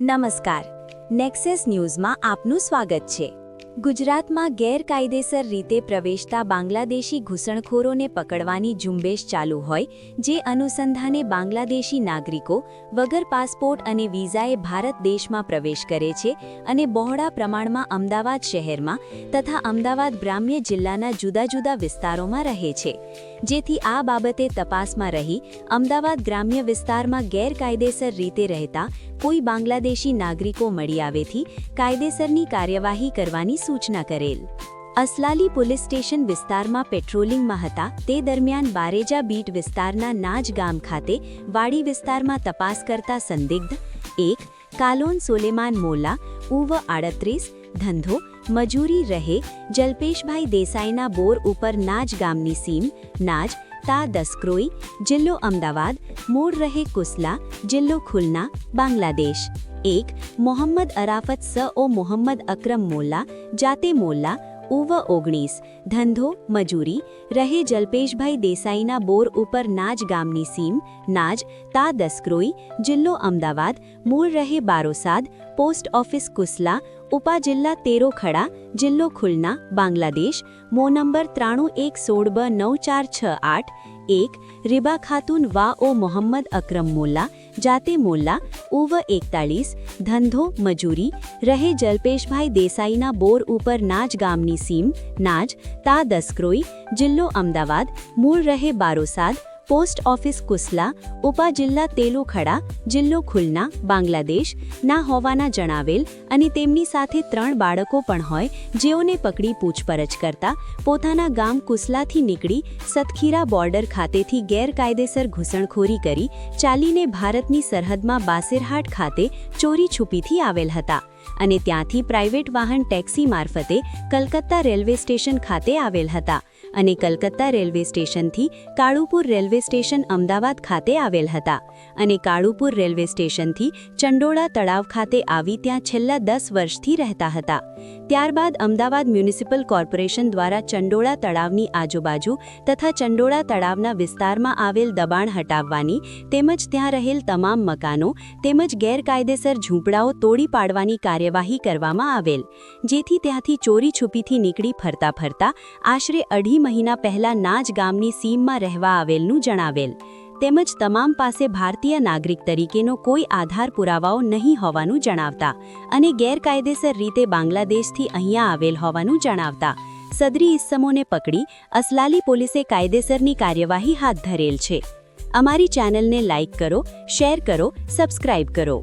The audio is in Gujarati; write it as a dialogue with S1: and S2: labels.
S1: નમસ્કાર. નેક્સેસ ન્યૂઝમાં આપનું સ્વાગત છે. ગુજરાતમાં ગેરકાયદેસર રીતે પ્રવેશતા બાંગ્લાદેશી ઘૂસણખોરોને પકડવાની ઝુંબેશ ચાલુ હોય, જે અનુસંધાને બાંગ્લાદેશી નાગરિકો વગર પાસપોર્ટ અને વિઝાએ ભારત દેશમાં પ્રવેશ કરે છે અને બહોળા પ્રમાણમાં અમદાવાદ શહેરમાં તથા અમદાવાદ ગ્રામ્ય જિલ્લાના જુદા જુદા વિસ્તારોમાં રહે છે. જેથી આ બાબતે તપાસમાં રહી અમદાવાદ ગ્રામ્ય વિસ્તારમાં ગેરકાયદેસર રીતે રહેતા કોઈ બાંગ્લાદેશી નાગરિકો મળી આવેથી કાયદેસરની કાર્યવાહી કરવાની સૂચના કરેલ. અસલાલી પોલીસ સ્ટેશન વિસ્તારમાં પેટ્રોલિંગમાં હતા. તે દરમિયાન બારેજા બીટ વિસ્તારના નાજ ગામ ખાતે વાડી વિસ્તારમાં તપાસ કરતા સંદિગ્ધ એક, કાલોન સોલેમાન મોલા ઉવ આડત્રીસ ધંધો, મજૂરી રહે, જલ્પેશભાઈ દેસાઈના બોર ઉપર નાજ ગામની સીમ, નાજ, તા દસક્રોઈ, જિલ્લો અમદાવાદ મૂળ રહે કુસલા, જિલ્લો ખુલના, બાંગ્લાદેશ. એક, મોહમ્મદ અરાફત સ ઓ મોહમ્મદ અક્રમ મોલ્લા, જાતે મોલ્લા ઉવ ઓગણીસ, ધંધો, મજૂરી, રહે જલ્પેશભાઈ દેસાઈના બોર ઉપર નાજ ગામની સીમ, નાજ, તા દસક્રોઈ, જિલ્લો અમદાવાદ, મૂળ રહે બારોસાદ, પોસ્ટ ઓફિસ કુસલા ઉપા જિલ્લા તેરો ખડા જિલ્લો ખુલના, બાંગ્લાદેશ, મો નંબર ત્રાણું એક સોળ બ નવ ચાર છ આઠ એક રિબા ખાતુન વા ઓ મોહમ્મદ અકરમ મોલ્લા જાતે મોલ્લા ઉવ એકતાળીસ ધંધો મજૂરી રહે જલ્પેશભાઈ દેસાઈના બોર ઉપર નાજ ગામની સીમ નાજ તા દસક્રોઈ જિલ્લો અમદાવાદ મૂળ રહે બારોસાદ પોસ્ટ ઓફિસ કુસલા ઉપા જિલ્લા તેલુખડા, જિલ્લો ખુલના, બાંગ્લાદેશ, ના હોવાના જણાવેલ અને તેમની સાથે ત્રણ બાળકો પણ હોય, જેઓને પકડી પૂછપરછ કરતા પોતાના ગામ કુસલાથી નીકળી સતખીરા બોર્ડર ખાતેથી ગેરકાયદેસર ઘૂસણખોરી કરી ચાલીને ભારતની સરહદમાં બાસેરહાટ ખાતે ચોરી છુપીથી આવેલ હતા અને ત્યાંથી પ્રાઇવેટ વાહન ટેક્સી મારફતે કલકત્તા રેલવે સ્ટેશન ખાતે આવેલ હતા. અને કલકત્તા રેલવે સ્ટેશનથી કાળુપુર રેલવે સ્ટેશન અમદાવાદ ખાતે આવેલ હતા અને કાળુપુર રેલવે સ્ટેશનથી ચંડોળા તળાવ ખાતે આવી ત્યાં છેલ્લા દસ વર્ષથી રહેતા હતા. ત્યારબાદ અમદાવાદ મ્યુનિસિપલ કોર્પોરેશન દ્વારા ચંડોળા તળાવની આજુબાજુ તથા ચંડોળા તળાવના વિસ્તારમાં આવેલ દબાણ હટાવવાની તેમજ ત્યાં રહેલ તમામ મકાનો તેમજ ગેરકાયદેસર ઝૂંપડાઓ તોડી પાડવાની કાર્યવાહી કરવામાં આવેલ, જેથી ત્યાંથી ચોરી છુપીથી નીકળી ફરતા ફરતા આશરે અઢી મહિના પહેલા નાજ ગામની સીમમાં રહેવા આવેલનું જણાવેલ. તેમજ તમામ પાસે ભારતીય નાગરિક તરીકેનો કોઈ આધાર પુરાવાઓ નહીં હોવાનું જણાવતા અને ગેરકાયદેસર રીતે બાંગ્લાદેશથી અહીંયા આવેલ હોવાનું જણાવતા. સદરી ઇસ્સમોને પકડી અસલાલી પોલીસે કાયદેસરની કાર્યવાહી હાથ ધરેલ છે. અમારી ચેનલને લાઇક કરો, શેર કરો, સબસ્ક્રાઇબ કરો.